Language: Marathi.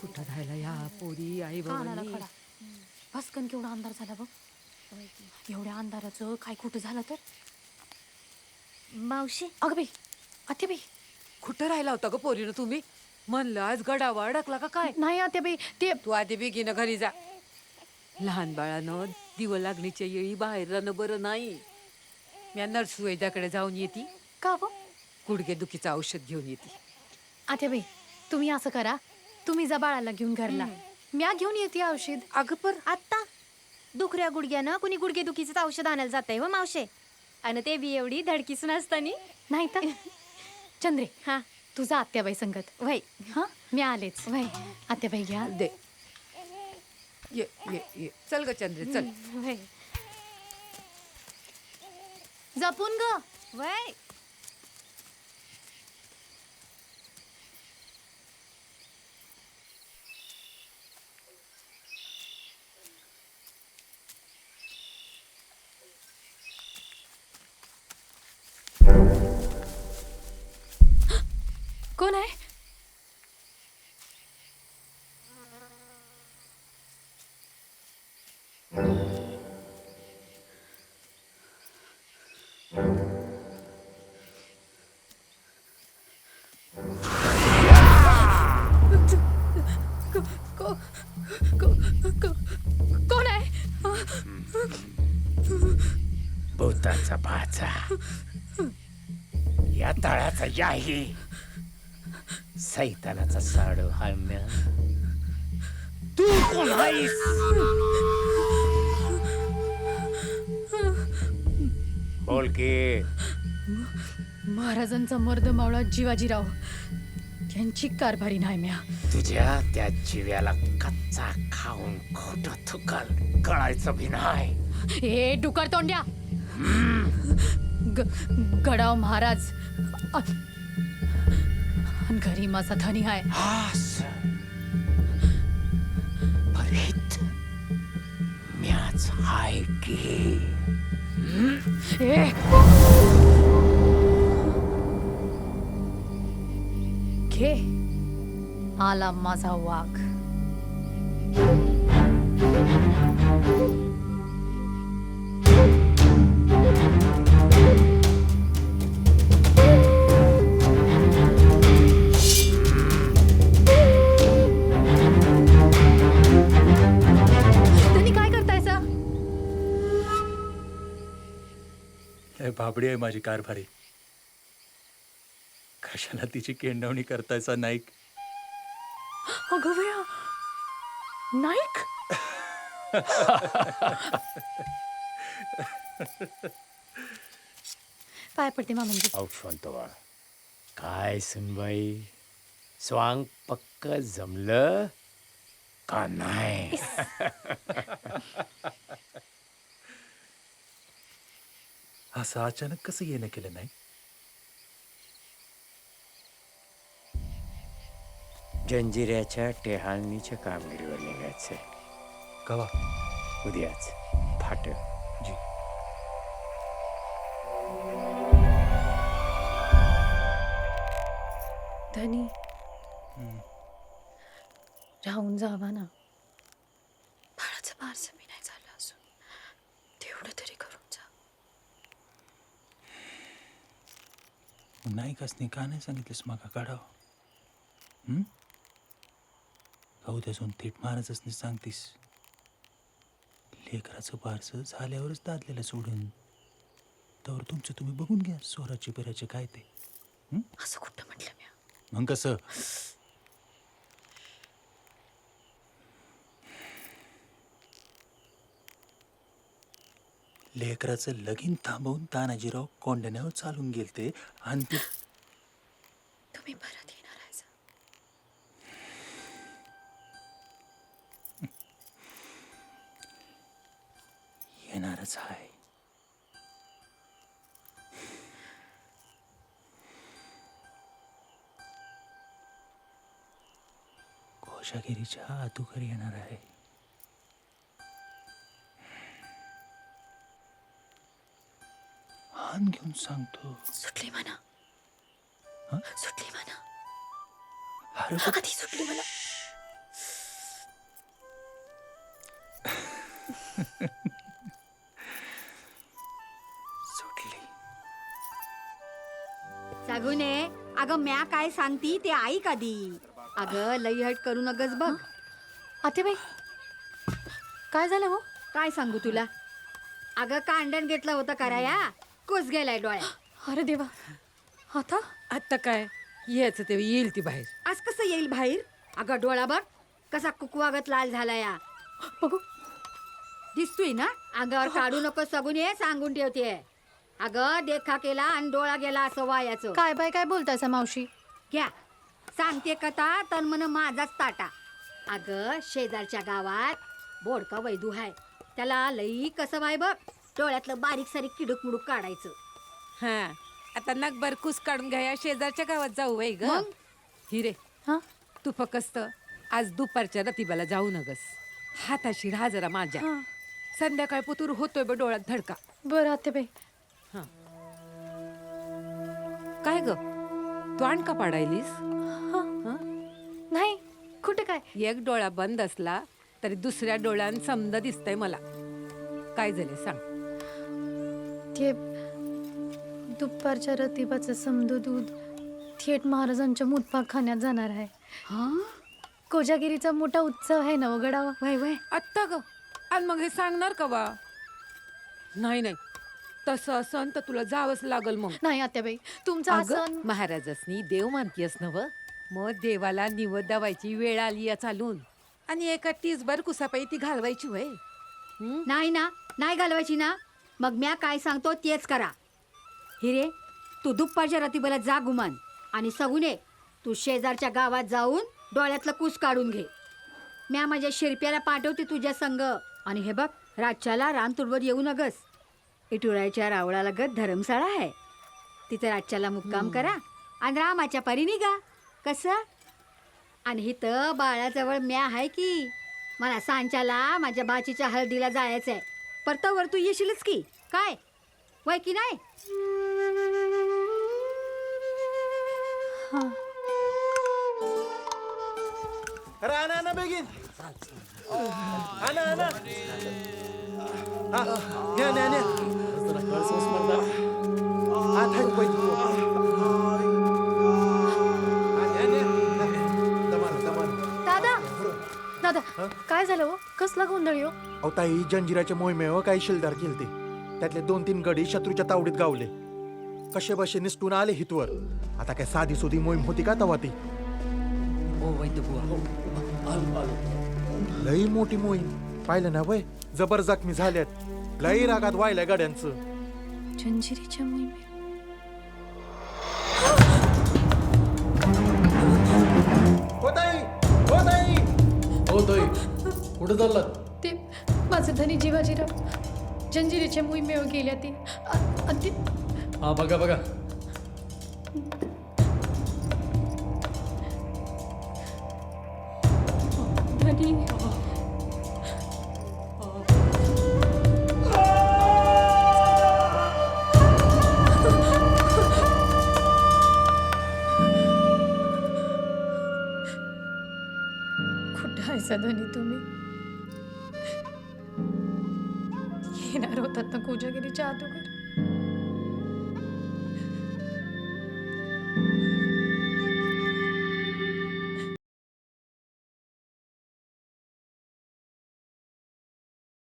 कुठं राहिला या पोरी आई कानाला खडा. भस्कन केवढा अंधार झाला बघ. एवढ्या अंधाराचं काय कुठं झालं तर? मावशी. अगं बाई आते बाई. कुठं राहिला होता ग पोरीनं तुम्ही? म्हणलं आज गडावा अडकला का काय? नाही आते बाई ते तू आधी बिगीनं घरी जा. लहान बाळानं दिवं लागणीच्या येळी बाहेर राहणं बरं नाही. मी नर्स वैद्याकडे जाऊन येते. का बघ गुडघे दुखीचं औषध घेऊन येते. आते बाई तुम्ही असं करा. तुम्ही जा बाळाला घेऊन घरला. म्या घेऊन येते औषध. अगं पर आत्ता? दुखऱ्या गुडघ्यानं कुणी गुडघे दुखीचं औषध आणायला जात आहे व मावशे. आणि ते बी एवढी धडकीसून असतानी नाही तर? चंद्रे हा. तुझा आत्याबाई संगत. वय. हा? मी आलेच. वय. आत्याबाई घ्या. दे. ये ये ये. चल ग चंद्रे चल. वय. जपून ग. वय. भूताचा भाचा या तळाचा याही सैतानाचा साडू हाम्य तू कोण आहेस बोल की महाराजांचा मर्द मावळा जिवाजीराव. यांची कारभारी नाही म्या. तुझ्या त्या जिव्याला कच्चा खाऊन खोट थुकल. कळायचं भी नाही. ए डुकर तोंड्या गडाव महाराज अन घरी माझा धनी आहे. हास. परीत म्याच हाय की? ए! घे. आला माझा वाघ. भाबडी आहे माझी कारभारी. कशाला तिची केंडवणी करतायचा नाईक? अगं बया नाईक? पाय पडते मामांजी औक्षवंतवा काय सुनबाई? स्वांग पक्क जमलं का नाही? असं अचानक कसं येणं केलं नाही? जंजिऱ्याच्या टेहाळणीच्या कामगिरीवर निघायचंय कवा? उद्याच. फाट जी. धनी. राहून जावा ना. बाळाचं बारसं मी नाही झालं अजून तेवढं तरी करून जा नाईकासनी का नाही सांगितलंस मागा काढाव हं? उद्या जाऊन थेट महाराजच सांगतीस लेकराचं बारसं झाल्यावरच दादलेलं सोडून तर तुमचं तुम्ही बघून घ्या सोराचे बिराचे काय ते असं कुठं म्हटलं मी मग कसं लेकराचं लगीन थांबवून तानाजीराव कोंडण्यावर चालून गेलते आणि ते तुम्ही परत येणार आहे. येणारच आहे कोशागिरीच्या आतुकर येणार आहे मान घेऊन सांगतो सुटली म्हणा सुटली म्हणा अरे सुटली म्हणा सगुने अगं म्या काय सांगती ते ऐक आधी अग लई हट करू नगस बघ आतेबाई काय झालं हो काय सांगू तुला अगं कांडण घेतलं होतं कराया कुस गेलाय डोळ्या अरे देवा. आता? आता काय? यायचं ते येईल ती बाहेर. आज कसं येईल बाहेर? अगं डोळा बघ कसा कुकवागत लाल झाला या बघू. दिसतोय ना? अंगावर काढू नको सगून ये सांगून ठेवते. अगं देखा केला आणि डोळा गेला असं वायाचं. काय बाय काय बोलतायसा मावशी? घ्या. सांगते कथा तर म्हण माझाच ताटा. अगं शेजारच्या गावात बोडका वैदू हाय. त्याला लई कसं वाय बघ. डोळ्यातलं बारीक सारीक किडूक मुडूक काढायचं. हा आता नगभर कुस काढून घ्या शेजारच्या गावात जाऊ वय ग? मग? हिरे हा? तू फकस्त आज दुपारच्या रतिबाला जाऊ नगस. हाताशी राहा जरा माझ्या. हा. संध्याकाळ पुतूर होतोय ब डोळ्यात धडका. बरं आतेबाई काय ग? तू आणका पाडायलीस? नाही कुठे काय? एक डोळा बंद असला तरी दुसऱ्या डोळ्यान समद दिसतंय मला. काय झाले सांग. ते दुपारच्या रतिबाचं समदू दूध थेट महाराजांच्या मुतपाखान्यात जाणार आहे. हा? कोजागिरीचा मोठा उत्सव आहे ना गडावा? वय वय. आत्ता ग. आणि मग हे सांगणार का बा? नाही नाही. तसं असन तर तुला जावंच लागल मग. नाही आत्याबाई. तुमचं अगं असं महाराजासनी देव मानतीयस नव मग देवाला निवद दावायची वेळ आली या चालून. आणि एका टीसभर कुसापाई ती घालवायची वय. नाही ना. नाही घालवायची ना. मग म्या काय सांगतो तेच करा. हिरे तू दुपारच्या रतीबला जा गुमान. आणि सगुने तू शेजारच्या गावात जाऊन डोळ्यातलं कूस काढून घे. म्या माझ्या शिरप्याला पाठवते तुझ्या संग. आणि हे बघ रातच्याला रानतुडवर येऊ नगस. इटुरायच्या रावळाला गत धर्मशाळा आहे. तिथं रातच्याला मुक्काम करा आणि रामाच्या परी निघा. कसं? आणि हिथं बाळाजवळ म्या आहे की. मला सांच्याला माझ्या बाचीच्या हळदीला जायचं आहे परतावर तू येशीलच की. काय? वय की नाही? हां. आणा आणा बेगीन. आणा आणा हा, न्या न्या न्या. थांब, काय झालं हो? कसला गोंधळ हो अहो ताई जंजिराच्या मोहिमेवर काही शिलदार केलते त्यातले दोन तीन गडी शत्रूच्या तावडीत गावले. कसे बसे निसटून आले हितवर. आता काय साधी सुधी मोहीम होती का तवा ती? लई मोठी मोहीम. पाहिलं ना वय? जबर जखमी झाल्यात. लई रागात वाहिल्या गाड्यांचं. जंजिरीच्या मोहिमे हो ताई कुठे चाललात? ते माझे धनी जीवाजीराव. जंजिरीच्या मोहिमेवर गेल्या ते हा बघा बघा. धनी. कुठं धनी तुम्ही? येणार होतात ना कोजागिरीच्या अगोदर